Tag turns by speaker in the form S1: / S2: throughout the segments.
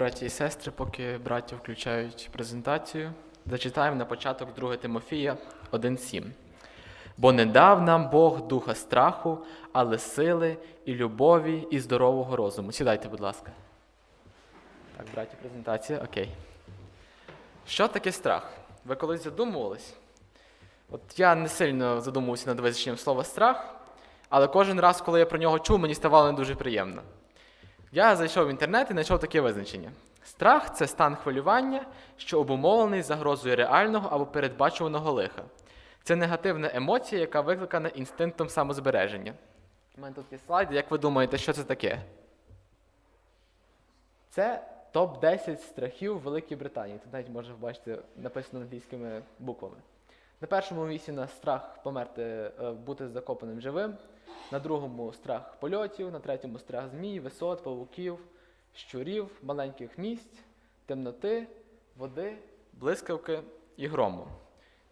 S1: браті і сестри, поки браті включають презентацію, зачитаємо на початок 2 Тимофія 1.7. Бо не дав нам Бог духа страху, але сили і любові і здорового розуму. Сідайте, будь ласка. Так, браті, презентація, окей. Що таке страх? Ви колись задумувались? От я не сильно задумувався над визначенням слова страх, але кожен раз, коли я про нього чув, мені ставало не дуже приємно. Я зайшов в інтернет і знайшов таке визначення. Страх це стан хвилювання, що обумовлений загрозою реального або передбачуваного лиха. Це негативна емоція, яка викликана інстинктом самозбереження. У мене тут є слайд, як ви думаєте, що це таке? Це топ-10 страхів Великій Британії. Тут навіть можна бачити написано англійськими буквами. На першому місці у нас страх померти, е, бути закопаним живим. На другому страх польотів, на третьому страх змій, висот, павуків, щурів, маленьких місць, темноти, води, блискавки і грому.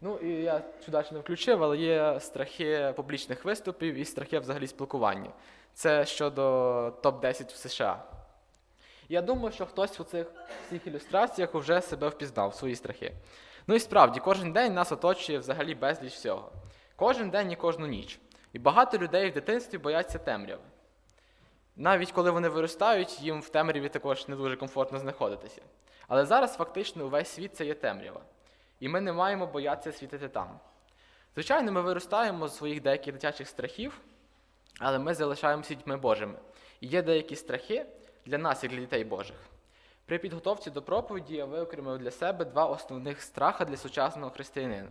S1: Ну і я ще не включив, але є страхи публічних виступів і страхи взагалі спілкування. Це щодо топ-10 в США. Я думаю, що хтось у цих всіх ілюстраціях вже себе впізнав, свої страхи. Ну і справді, кожен день нас оточує взагалі безліч всього. Кожен день і кожну ніч. І багато людей в дитинстві бояться темряви. Навіть коли вони виростають, їм в темряві також не дуже комфортно знаходитися. Але зараз фактично увесь світ це є темрява. І ми не маємо боятися світити там. Звичайно, ми виростаємо з своїх деяких дитячих страхів, але ми залишаємося дітьми Божими. І є деякі страхи для нас, як для дітей Божих. При підготовці до проповіді я виокремив для себе два основних страха для сучасного християнина.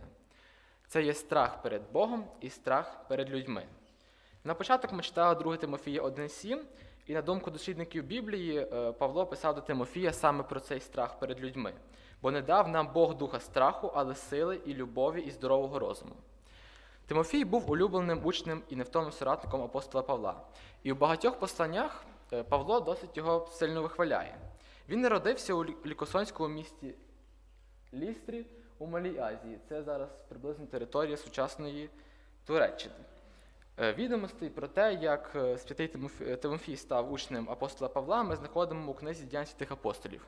S1: Це є страх перед Богом і страх перед людьми. На початок ми читали 2 Тимофія 1.7, і на думку дослідників Біблії, е, Павло писав до Тимофія саме про цей страх перед людьми, бо не дав нам Бог духа страху, але сили і любові і здорового розуму. Тимофій був улюбленим учнем і невтомним соратником апостола Павла. І у багатьох посланнях е, Павло досить його сильно вихваляє. Він народився у лікосонському місті Лістрі у Малій Азії. Це зараз приблизно територія сучасної Туреччини. Е, Відомостей про те, як е, святий Тимофій- Тимофій став учнем апостола Павла, ми знаходимо у книзі Діянь святих апостолів.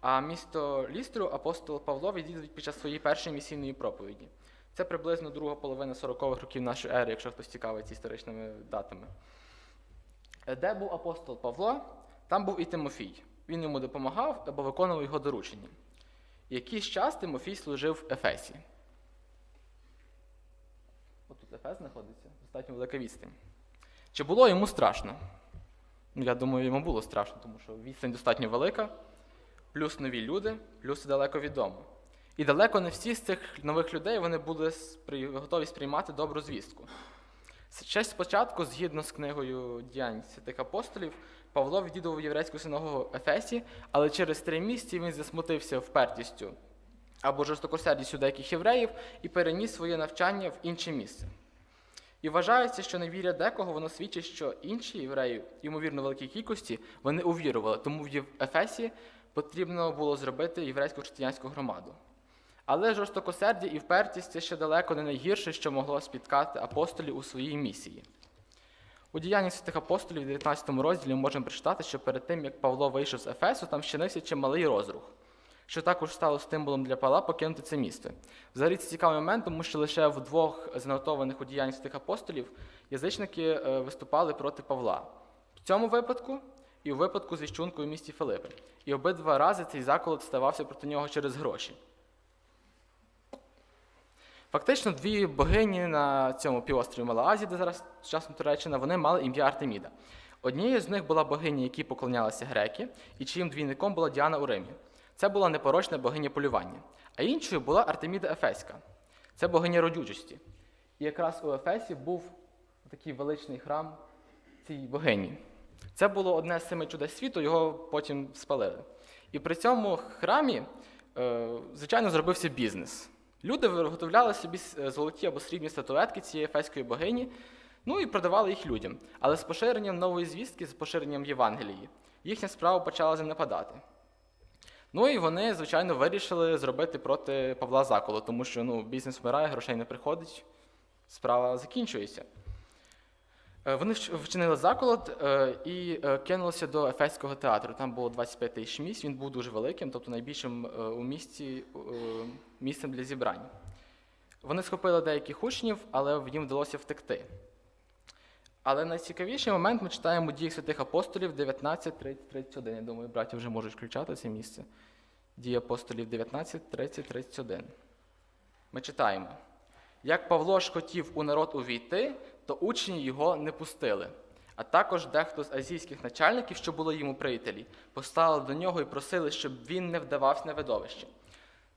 S1: А місто Лістру апостол Павло відвідує під час своєї першої місійної проповіді. Це приблизно друга половина 40-х років нашої ери, якщо хтось цікавиться історичними датами. Е, Де був апостол Павло, там був і Тимофій. Він йому допомагав або виконував його доручення. Якийсь час Тимофій служив в Ефесі. От тут Ефес знаходиться, достатньо велика відстань. Чи було йому страшно? Ну, я думаю, йому було страшно, тому що відстань достатньо велика, плюс нові люди, плюс далеко від дому. І далеко не всі з цих нових людей вони були готові сприймати добру звістку. Ще спочатку, згідно з книгою діянь святих апостолів, Павло відвідував єврейську синагогу Ефесі, але через три місяці він засмутився впертістю або жорстокосердістю деяких євреїв і переніс своє навчання в інше місце. І вважається, що невіря декого воно свідчить, що інші євреї, ймовірно, великій кількості, вони увірували, тому в Ефесі потрібно було зробити єврейську християнську громаду. Але жорстокосердя і впертість це ще далеко не найгірше, що могло спіткати апостолів у своїй місії. У діянні святих апостолів, в 19 розділі, ми можемо прочитати, що перед тим, як Павло вийшов з Ефесу, там щинився чималий розрух, що також стало стимулом для Павла покинути це місто. Взагалі це цікавий момент, тому що лише в двох занотованих у діянні святих апостолів язичники е, виступали проти Павла. В цьому випадку і у випадку зі щункою в місті Филипи. І обидва рази цей заколот ставався проти нього через гроші. Фактично, дві богині на цьому півострові Малаазії, де зараз сучасна Туреччина, вони мали ім'я Артеміда. Однією з них була богиня, якій поклонялися греки, і чиїм двійником була Діана у Римі. Це була непорочна богиня полювання. А іншою була Артеміда Ефеська. Це богиня родючості. І якраз у Ефесі був такий величний храм цій богині. Це було одне з семи чудес світу, його потім спалили. І при цьому храмі, е, звичайно, зробився бізнес. Люди виготовляли собі золоті або срібні статуетки цієї ефеської богині, ну і продавали їх людям. Але з поширенням нової звістки, з поширенням Євангелії, їхня справа почала занепадати. Ну і вони, звичайно, вирішили зробити проти Павла заколо, тому що ну, бізнес вмирає, грошей не приходить, справа закінчується. Е, Вони вчинили заколот е, і е, кинулися до Ефеського театру. Там було 25 тисяч місць, він був дуже великим, тобто найбільшим у місті місцем для зібрань. Вони схопили деяких учнів, але їм вдалося втекти. Але найцікавіший момент ми читаємо дії святих апостолів 19, 30, 31. Я думаю, браті вже можуть включати це місце. Дії апостолів 19, 30, 31. Ми читаємо. Як Павло ж хотів у народ увійти, то учні його не пустили. А також дехто з азійських начальників, що були йому приятелі, постали до нього і просили, щоб він не вдавався на видовище.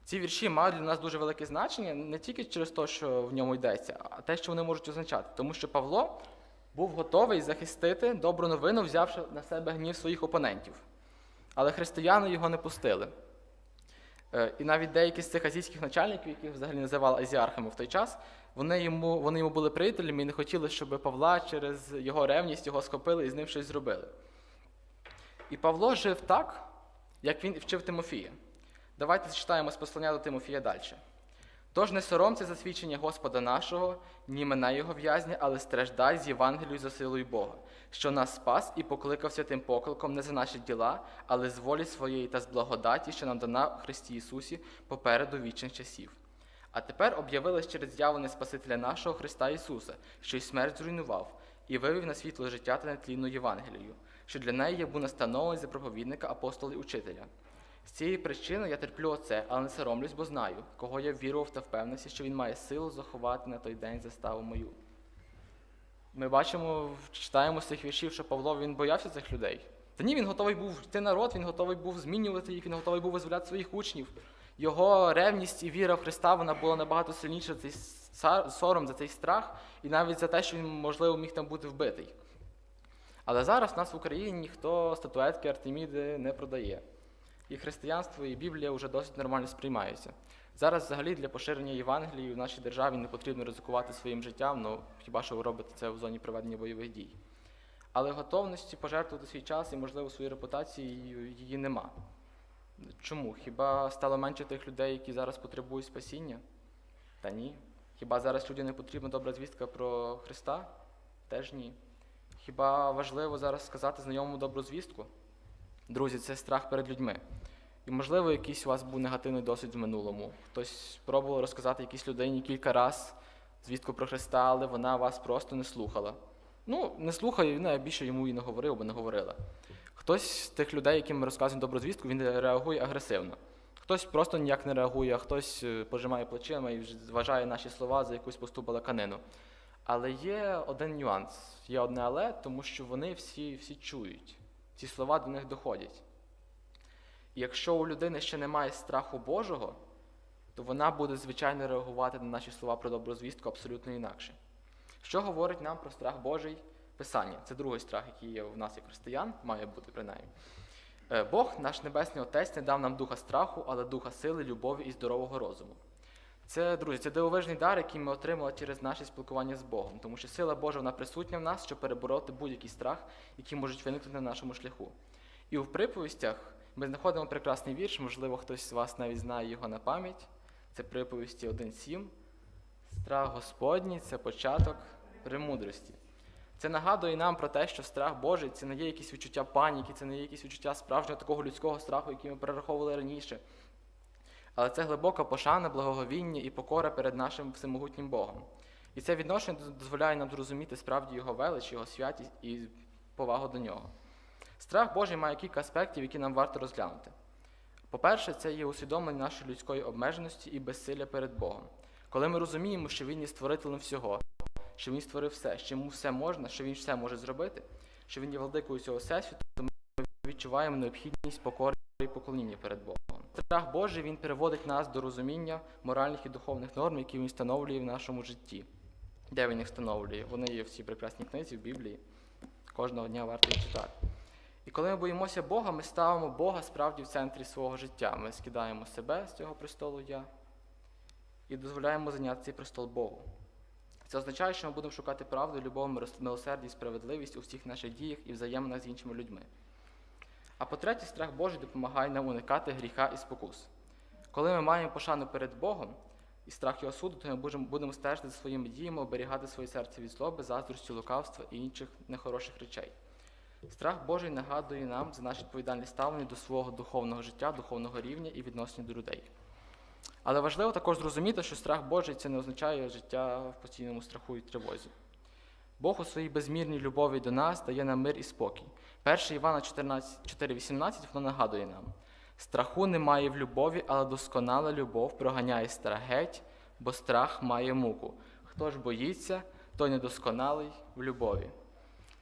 S1: Ці вірші мають для нас дуже велике значення не тільки через те, що в ньому йдеться, а те, що вони можуть означати. Тому що Павло був готовий захистити добру новину, взявши на себе гнів своїх опонентів. Але християни його не пустили. Е, І навіть деякі з цих азійських начальників, яких взагалі називали азіархами в той час, вони йому, вони йому були приятелями і не хотіли, щоб Павла через його ревність його схопили і з ним щось зробили. І Павло жив так, як він вчив Тимофія. Давайте зачитаємо з послання до Тимофія далі. Тож не соромся за свідчення Господа нашого, ні мене його в'язня, але страждай з Євангелію за силою Бога, що нас спас і покликав святим покликом не за наші діла, але з волі своєї та з благодаті, що нам дана в Христі Ісусі попереду вічних часів. А тепер об'явилось через з'явлення Спасителя нашого Христа Ісуса, що й смерть зруйнував, і вивів на світло життя та нетлінну Євангелію, що для неї був настановлений за проповідника апостола і учителя. З цієї причини я терплю оце, але не соромлюсь, бо знаю, кого я вірував та впевнився, що він має силу заховати на той день заставу мою. Ми бачимо, читаємо з цих віршів, що Павло він боявся цих людей. Та ні, він готовий був йти народ, він готовий був змінювати їх, він готовий був визволяти своїх учнів. Його ревність і віра в Христа вона була набагато сильніша за цей сором, за цей страх, і навіть за те, що він, можливо, міг там бути вбитий. Але зараз в нас в Україні ніхто статуетки Артеміди не продає. І християнство, і Біблія вже досить нормально сприймаються. Зараз взагалі для поширення Євангелії в нашій державі не потрібно ризикувати своїм життям, ну хіба що ви робите це в зоні проведення бойових дій. Але готовності пожертвувати свій час і, можливо, свою репутацію її нема. Чому? Хіба стало менше тих людей, які зараз потребують спасіння? Та ні. Хіба зараз людям не потрібна добра звістка про Христа? Теж ні. Хіба важливо зараз сказати знайомому добру звістку? Друзі, це страх перед людьми. І, можливо, якийсь у вас був негативний досвід в минулому. Хтось пробував розказати якійсь людині кілька разів звістку про Христа, але вона вас просто не слухала. Ну, не слухає, я більше йому і не говорив, бо не говорила. Хтось з тих людей, яким ми розказуємо добру звістку, він реагує агресивно. Хтось просто ніяк не реагує, а хтось е, пожимає плечима і вважає наші слова за якусь пусту балаканину. Але є один нюанс, є одне але, тому що вони всі, всі чують. Ці слова до них доходять. І якщо у людини ще немає страху Божого, то вона буде звичайно реагувати на наші слова про добру звістку абсолютно інакше. Що говорить нам про страх Божий Писання? Це другий страх, який є в нас, як християн, має бути принаймні. Е, Бог, наш Небесний Отець, не дав нам духа страху, але духа сили, любові і здорового розуму. Це, друзі, це дивовижний дар, який ми отримали через наше спілкування з Богом, тому що сила Божа вона присутня в нас, щоб перебороти будь-який страх, який можуть виникнути на нашому шляху. І в приповістях ми знаходимо прекрасний вірш, можливо, хтось з вас навіть знає його на пам'ять. Це приповісті 1.7. Страх Господній це початок премудрості. Це нагадує нам про те, що страх Божий це не є якісь відчуття паніки, це не є якісь відчуття справжнього такого людського страху, який ми перераховували раніше. Але це глибока пошана, благоговіння і покора перед нашим всемогутнім Богом. І це відношення дозволяє нам зрозуміти справді його велич, його святість і повагу до нього. Страх Божий має кілька аспектів, які нам варто розглянути. По-перше, це є усвідомлення нашої людської обмеженості і безсилля перед Богом. Коли ми розуміємо, що Він є створителем всього, що Він створив все, що йому все можна, що Він все може зробити, що Він є владикою цього всесвіту, то ми відчуваємо необхідність покори і поклоніння перед Богом. Страх Божий він переводить нас до розуміння моральних і духовних норм, які він встановлює в нашому житті. Де він їх встановлює? Вони є в цій прекрасній книзі, в Біблії. Кожного дня варто їх читати. І коли ми боїмося Бога, ми ставимо Бога справді в центрі свого життя. Ми скидаємо себе з цього престолу я і дозволяємо зайняти цей престол Богу. Це означає, що ми будемо шукати правду, любов, милосердя і справедливість у всіх наших діях і взаєминах з іншими людьми. А по-третє, страх Божий допомагає нам уникати гріха і спокус. Коли ми маємо пошану перед Богом, і страх його суду, то ми будемо- стежити за своїми діями, оберігати своє серце від злоби, заздрості, лукавства і інших нехороших речей. Страх Божий нагадує нам за наше відповідальне ставлення до свого духовного життя, духовного рівня і відношення до людей. Але важливо також зрозуміти, що страх Божий це не означає життя в постійному страху і тривозі. Бог у своїй безмірній любові до нас дає нам мир і спокій. 1 Івана 4,18 воно нагадує нам: страху немає в любові, але досконала любов проганяє страх геть, бо страх має муку. Хто ж боїться, той недосконалий в любові.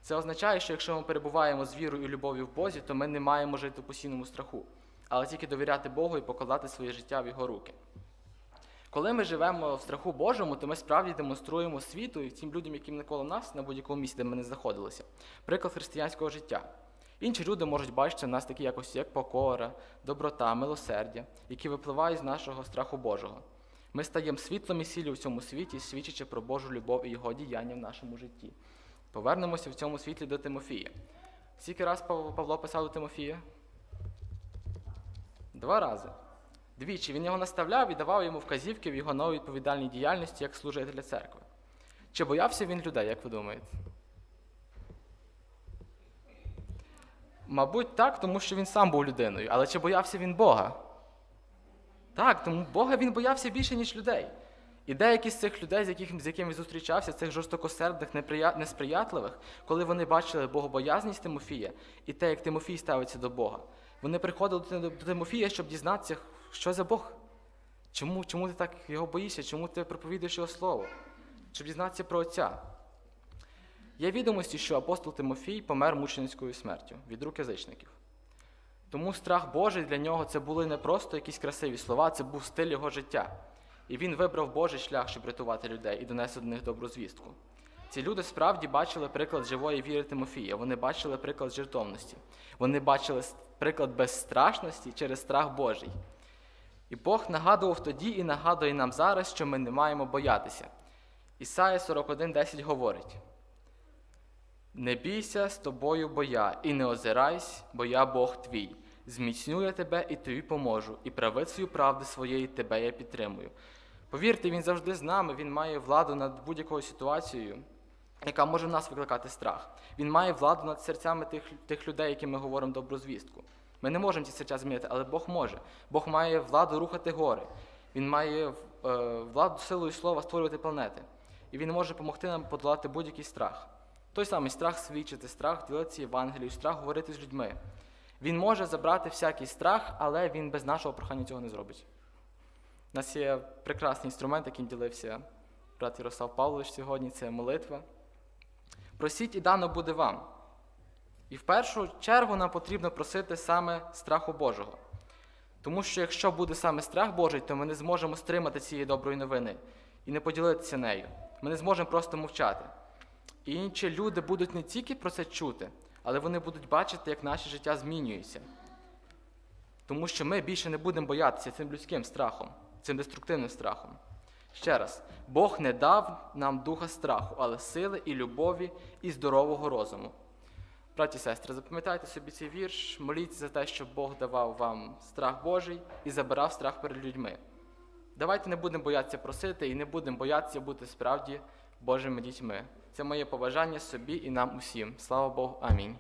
S1: Це означає, що якщо ми перебуваємо з вірою і любов'ю в Бозі, то ми не маємо жити в постійному страху, але тільки довіряти Богу і покладати своє життя в Його руки. Коли ми живемо в страху Божому, то ми справді демонструємо світу і тим людям, які навколо нас на будь-якому місці, де ми не знаходилися, приклад християнського життя. Інші люди можуть бачити в нас такі якості, як покора, доброта, милосердя, які випливають з нашого страху Божого. Ми стаємо світлом і сіллю в цьому світі, свідчачи про Божу любов і його діяння в нашому житті. Повернемося в цьому світлі до Тимофія. Скільки раз Павло писав до Тимофія? Два рази. Двічі він його наставляв і давав йому вказівки в його новій відповідальній діяльності як служителя церкви. Чи боявся він людей, як ви думаєте? Мабуть, так, тому що він сам був людиною. Але чи боявся він Бога? Так, тому Бога він боявся більше, ніж людей. І деякі з цих людей, з, яких, з якими він зустрічався, цих жорстокосердних, несприятливих, коли вони бачили богобоязність Тимофія і те, як Тимофій ставиться до Бога, вони приходили до Тимофія, щоб дізнатися, що за Бог. Чому, чому ти так його боїшся? Чому ти проповідуєш його слово? Щоб дізнатися про Отця. Є відомості, що апостол Тимофій помер мученицькою смертю від рук язичників. Тому страх Божий для нього це були не просто якісь красиві слова, це був стиль його життя. І він вибрав Божий шлях, щоб рятувати людей і донести до них добру звістку. Ці люди справді бачили приклад живої віри Тимофія, вони бачили приклад жертовності, вони бачили приклад безстрашності через страх Божий. І Бог нагадував тоді і нагадує нам зараз, що ми не маємо боятися. Ісая 41.10 говорить: Не бійся з тобою, бо я, і не озирайся, бо я Бог твій. Зміцню я тебе і тобі поможу, і правицею правди своєї тебе я підтримую. Повірте, він завжди з нами, він має владу над будь-якою ситуацією, яка може в нас викликати страх. Він має владу над серцями тих, тих людей, яким ми говоримо добру звістку. Ми не можемо ці серця змінити, але Бог може. Бог має владу рухати гори. Він має е, владу силою слова створювати планети. І він може допомогти нам подолати будь-який страх. Той самий страх свідчити, страх ділитися Євангелією, страх говорити з людьми. Він може забрати всякий страх, але він без нашого прохання цього не зробить. У нас є прекрасний інструмент, яким ділився брат Ярослав Павлович сьогодні, це молитва. Просіть і дано буде вам. І в першу чергу нам потрібно просити саме страху Божого. Тому що якщо буде саме страх Божий, то ми не зможемо стримати цієї доброї новини і не поділитися нею. Ми не зможемо просто мовчати. І інші люди будуть не тільки про це чути, але вони будуть бачити, як наше життя змінюється. Тому що ми більше не будемо боятися цим людським страхом, цим деструктивним страхом. Ще раз, Бог не дав нам духа страху, але сили і любові і здорового розуму. Браті і сестри, запам'ятайте собі цей вірш, моліться за те, щоб Бог давав вам страх Божий і забирав страх перед людьми. Давайте не будемо боятися просити і не будемо боятися бути справді Божими дітьми. Це моє побажання собі і нам усім. Слава Богу. Амінь.